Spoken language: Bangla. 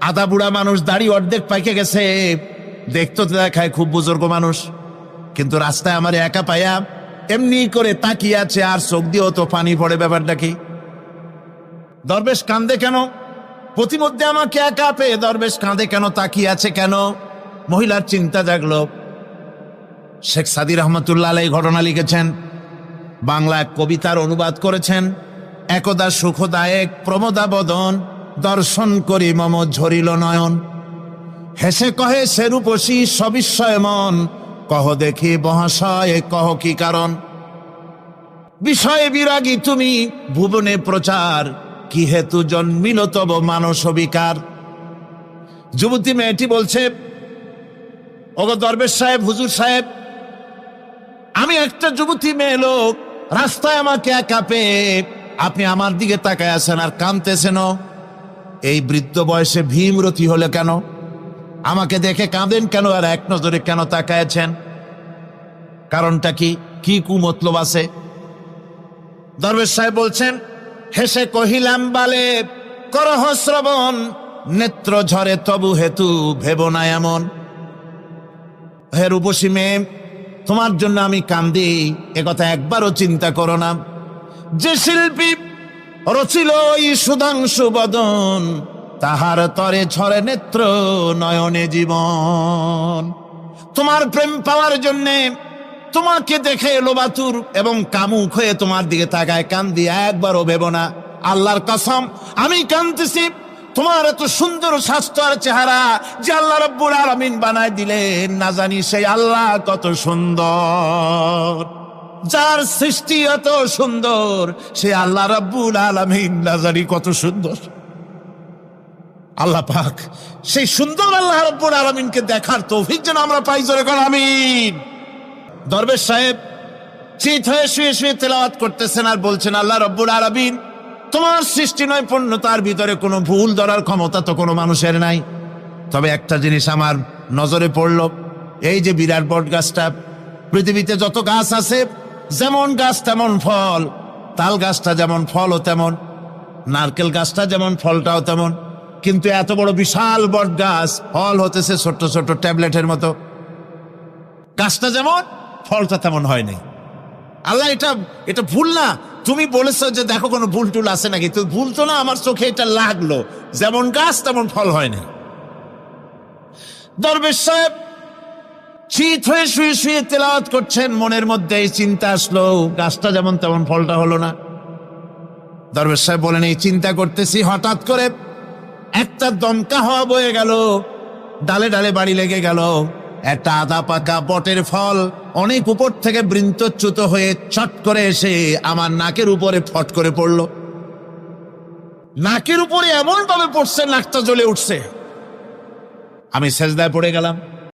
আধা বুড়া মানুষ দাড়ি অর্ধেক পাইকে গেছে। দেখতো দেখায় খুব বুজুর্গ মানুষ। কিন্তু রাস্তায় আমার একা পাইয়া এমনি করে তাকিয়ে আছে আর চোখ দিয়েও তো পানি পড়ে ব্যাপারটা কি? দরবেশ কান্দে কেন? প্রতিমধ্যে আমাকে একা পেয়ে দরবেশ কাঁদে কেন? তাকিয়ে আছে কেন? মহিলার চিন্তা জাগলো। শেখ সাদির রহমতুল্লাহ এই ঘটনা লিখেছেন। বাংলা কবিতার অনুবাদ করেছেন। একদা সুখদায়ক প্রমোদা বদন দর্শন করি মম ঝরিল নয়ন। হেসে কহে সেরূপসী সবিস্ময় মন, কহ দেখি মহাশয়, কহ কি কারণ? বিষয়ে বিরাগী তুমি, ভুবনে প্রচার কি হেতু জন্মিল তব মানস বিকার যুবতী মেয়েটি বলছে, ওগো দরবেশ সাহেব, হুজুর সাহেব, আমি একটা যুবতী মেয়ে লোক, রাস্তায় আমাকে একা পেয়ে আপনি আমার দিকে তাকায় আছেন আর কাঁদতেছেন এই বৃদ্ধ বয়সে ভীমরতি হলে কেন? আমাকে দেখে কাঁদেন কেন আর এক নজরে কেন তাকায়াছেন? কারণটা কি? কি কুমতলব আছে? দরবেশ সাহেব বলছেন, হেসে কহিলাম, বালে, করহ শ্রবণ, নেত্র ঝরে তবু হেতু ভেব না এমন। হে রূপসী মেয়ে, তোমার জন্য আমি কান্দি একথা একবারও চিন্তা করো না। যে শিল্পী রচিল এই সুধাংশু বদন, তাহার তরে ছড়ে নেত্র নয়নে জীবন। তোমার প্রেম পাওয়ার জন্যে তোমাকে দেখে লোবাতুর এবং কামুক হয়ে তোমার দিকে তাকায় কান্দি, একবারও ভেব না। আল্লাহর কসম, আমি কান্দতেছি তোমার এত সুন্দর স্বাস্থ্য আর চেহারা যে আল্লাহ রব্বুল আলমিন বানায় দিলেন, না জানি সেই আল্লাহ কত সুন্দর। যার সৃষ্টি এত সুন্দর, সে আল্লাহ রাব্বুল আলমিন না জানি কত সুন্দর। আল্লাহ পাক, সেই সুন্দর আল্লাহ রব্বুল আলমিনকে দেখার তৌফিক যেন আমরা পাই, জোরে কর, আমিন। দরবেশ সাহেব চিত হয়ে শুয়ে শুয়ে তেলাওয়াত করতেছেন আর বলছেন, আল্লাহ রব্বুল আলমিন, তোমার সৃষ্টি নয়, পণ্য তার ভিতরে কোনো ভুল ধরার ক্ষমতা তো কোনো মানুষের নাই। তবে একটা জিনিস আমার নজরে পড়ল, এই যে বিরাট বট গাছটা পৃথিবীতে যত গাছ আছে যেমন গাছ, তেমন ফল। তাল গাছটা যেমন ফলও তেমন, নারকেল গাছটা যেমন ফলটাও তেমন। কিন্তু এত বড় বিশাল বট গাছ, ফল হতেছে ছোট্ট ছোট্ট ট্যাবলেটের মতো। গাছটা যেমন, ফলটা তেমন হয় নাই আল্লাহ, এটা এটা ভুল না। তুমি বলেছ যে দেখো কোনো ভুল টুল আছে নাকি? তো ভুল তো না, আমার চোখে এটা লাগল। যেমন গাছ, তেমন ফল হয় না দরবেশ সাহেব চিত হয়ে শুয়ে শুয়ে তেলাওয়াত করছেন, মনের মধ্যে এই চিন্তা আসলো, গাছটা যেমন তেমন ফলটা হলো না। দরবেশ সাহেব বলেন, এই চিন্তা করতেছি, হঠাৎ করে একটা দমকা হওয়া বয়ে গেল, ডালে ডালে বাড়ি লেগে গেল। একটা আদা পাকা বটের ফল অনেক উপর থেকে বৃন্তচ্যুত হয়ে চট করে এসে আমার নাকের উপরে ফট করে পড়ল। নাকের উপরে এমন ভাবে পড়ছে, নাকটা জ্বলে উঠছে। আমি সেজদায় পড়ে গেলাম।